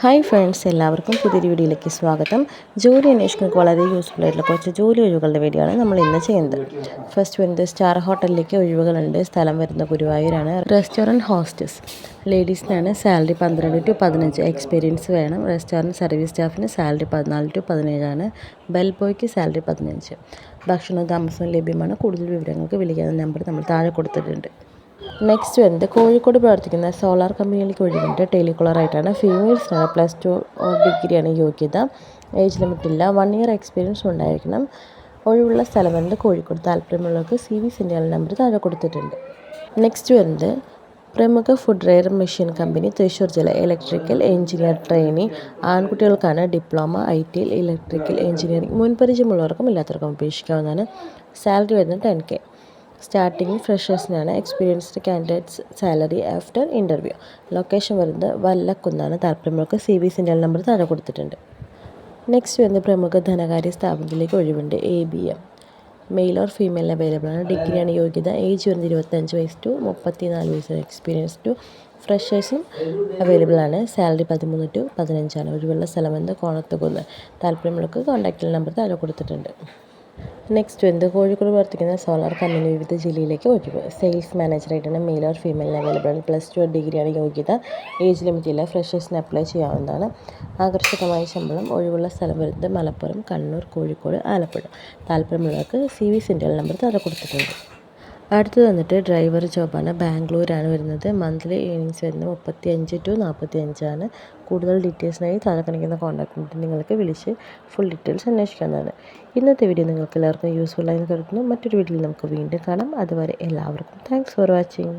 Hi friends എല്ലാവർക്കും പുതിയൊരു വീഡിയോയിലേക്ക് സ്വാഗതം. ജോലി അന്വേഷണങ്ങൾക്ക് വളരെ യൂസ്ഫുൾ ആയിട്ടുള്ള കുറച്ച് ജോലി ഒഴിവുകളുടെ ആണ് നമ്മൾ ഇന്ന് ചെയ്യുന്നത്. ഫസ്റ്റ് വരുന്നത് സ്റ്റാർ ഹോട്ടലിലേക്ക് ഒഴിവുകളുണ്ട്. സ്ഥലം വരുന്ന ഗുരുവായൂരാണ്. റെസ്റ്റോറന്റ് ഹോസ്റ്റസ് ലേഡീസിനാണ് സാലറി പന്ത്രണ്ട് ടു പതിനഞ്ച്. എക്സ്പീരിയൻസ് വേണം. റെസ്റ്റോറന്റ് സർവീസ് സ്റ്റാഫിന് സാലറി പതിനാല് ടു പതിനേഴാണ്. ബെൽ ബോയ്ക്ക് സാലറി പതിനഞ്ച്. ഭക്ഷണവും താമസവും ലഭ്യമാണ്. കൂടുതൽ വിവരങ്ങൾക്ക് വിളിക്കാവുന്ന നമ്പർ നമ്മൾ താഴെ കൊടുത്തിട്ടുണ്ട്. നെക്സ്റ്റ് വരുന്നത് കോഴിക്കോട് പ്രവർത്തിക്കുന്ന സോളാർ കമ്പനിയിലേക്ക് ഒഴിവുണ്ട് ടെലികോളറായിട്ടാണ് ഫീമെയിൽസിനാണ് പ്ലസ് ടു ഡിഗ്രിയാണ് യോഗ്യത. ഏജ് ലിമിറ്റ് ഇല്ല. വൺ ഇയർ എക്സ്പീരിയൻസ് ഉണ്ടായിരിക്കണം. ഒഴിവുള്ള സ്ഥലം വരുന്നത് കോഴിക്കോട്. താല്പര്യമുള്ളവർക്ക് സി വി സിന്റെ നമ്പർ താഴെ കൊടുത്തിട്ടുണ്ട്. നെക്സ്റ്റ് വരുന്നത് പ്രമുഖ ഫുഡ് റെയർ മെഷീൻ കമ്പനി തൃശ്ശൂർ ജില്ല. Electrical engineer trainee ആൺകുട്ടികൾക്കാണ് diploma I T electrical engineering മുൻപരിചയമുള്ളവർക്കും ഇല്ലാത്തവർക്കും അപേക്ഷിക്കാവുന്നതാണ്. സാലറി വരുന്നത് ten K starting ഫ്രഷേഴ്സിനാണ് experienced candidates salary after interview location വരുന്നത് വല്ലക്കുന്നാണ്. താല്പര്യമുള്ളവർക്ക് സി ബി സിന്റെ നമ്പർ താഴെ കൊടുത്തിട്ടുണ്ട്. നെക്സ്റ്റ് വരുന്നത് പ്രമുഖ ധനകാര്യ സ്ഥാപനത്തിലേക്ക് ഒഴിവുണ്ട്. A B M male or female available ആണ്. ഡിഗ്രിയാണ് യോഗ്യത ഏജ് വരുന്നത് ഇരുപത്തഞ്ച് വയസ്സ് ടു മുപ്പത്തി നാല് വയസ്സ് എക്സ്പീരിയൻസ് ടു ഫ്രഷേഴ്സും അവൈലബിൾ ആണ്. സാലറി പതിമൂന്ന് ടു പതിനഞ്ചാണ്. ഒഴിവുള്ള സ്ഥലം എന്ന് കോണത്തുകുന്ന്. താല്പര്യമുള്ളവർക്ക് കോൺടാക്റ്റ് നമ്പർ താഴെ കൊടുത്തിട്ടുണ്ട്. നെക്സ്റ്റ് എന്ത് കോഴിക്കോട് പ്രവർത്തിക്കുന്ന സോളാർ കമ്പനി വിവിധ ജില്ലയിലേക്ക് ഒഴിവ് sales മാനേജറായിട്ടാണ് male or female available plus two ഡിഗ്രിയാണ് യോഗ്യത. ഏജ് ലിമിറ്റ് ഇല്ല. ഫ്രഷേഴ്സിന് അപ്ലൈ ചെയ്യാവുന്നതാണ്. ആകർഷകമായ ശമ്പളം ഒഴിവുള്ള സ്ഥലം വരുന്നത് മലപ്പുറം കണ്ണൂർ കോഴിക്കോട് ആലപ്പുഴ. താല്പര്യമുള്ളവർക്ക് സി വി സെന്റർ നമ്പർ താഴെ കൊടുത്തിട്ടുണ്ട്. അടുത്തത് വന്നിട്ട് ഡ്രൈവർ ജോബാണ്. ബാംഗ്ലൂരാണ് വരുന്നത്. മന്ത്ലി ഏണിങ്സ് വരുന്നത് മുപ്പത്തി അഞ്ച് ടു നാൽപ്പത്തി അഞ്ചാണ് കൂടുതൽ ഡീറ്റെയിൽസിനായി താഴെ കാണിക്കുന്ന കോൺടാക്ട് നമ്പർ നിങ്ങൾക്ക് വിളിച്ച് ഫുൾ ഡീറ്റെയിൽസ് അന്വേഷിക്കാവുന്നതാണ്. ഇന്നത്തെ വീഡിയോ നിങ്ങൾക്ക് എല്ലാവർക്കും യൂസ്ഫുൾ ആയി കരുതുന്നു. മറ്റൊരു വീഡിയോയിൽ നമുക്ക് വീണ്ടും കാണാം. അതുവരെ എല്ലാവർക്കും താങ്ക്സ് ഫോർ വാച്ചിങ്.